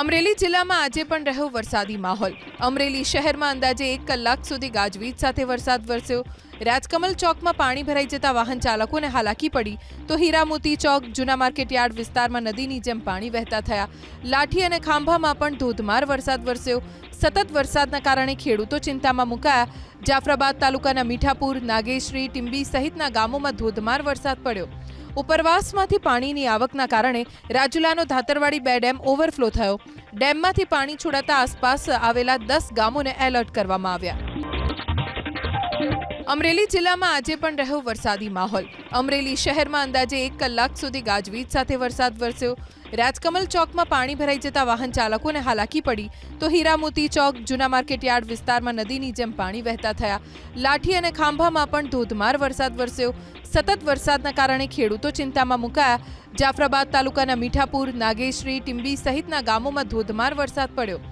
અમરેલી જિલ્લામાં આજે પણ રહ્યો વરસાદી માહોલ. અમરેલી શહેરમાં અંદાજે એક કલાક સુધી ગાજવીજ સાથે વરસાદ વરસ્યો. રાજકમલ ચોકમાં પાણી ભરાઈ જતા વાહન ચાલકોને હાલાકી પડી તો હીરામોતી ચોક, જૂના માર્કેટ યાર્ડ વિસ્તારમાં નદીની જેમ પાણી વહેતા થયા. લાઠી અને ખાંભામાં પણ ધોધમાર વરસાદ વરસ્યો. સતત વરસાદના કારણે ખેડૂતો ચિંતામાં મુકાયા. જાફરાબાદ તાલુકાના મીઠાપુર, નાગેશ્રી, ટીંબી સહિતના ગામોમાં ધોધમાર વરસાદ પડ્યો. ઉપરવાસમાંથી પાણીની આવકના કારણે રાજુલાનો ધાતરવાડી બે ડેમ ઓવરફ્લો થયો. ડેમમાંથી પાણી છોડાતા આસપાસ આવેલા દસ ગામોને એલર્ટ કરવામાં આવ્યા. અમરેલી જિલ્લામાં આજે પણ રહ્યો વરસાદી માહોલ. અમરેલી શહેરમાં અંદાજે એક કલાક સુધી ગાજવીજ સાથે વરસાદ વરસ્યો. રાજકમલ ચોકમાં પાણી ભરાઈ જતા વાહન ચાલકોને હાલાકી પડી. તો હીરામોતી ચોક, જૂના માર્કેટ યાર્ડ વિસ્તારમાં નદીની જેમ પાણી વહેતા થયા. લાઠી અને ખાંભામાં પણ ધોધમાર વરસાદ વરસ્યો. સતત વરસાદના કારણે ખેડૂતો ચિંતામાં મુકાયા. જાફરાબાદ તાલુકાના મીઠાપુર, નાગેશ્રી, ટીંબી સહિતના ગામોમાં ધોધમાર વરસાદ પડ્યો.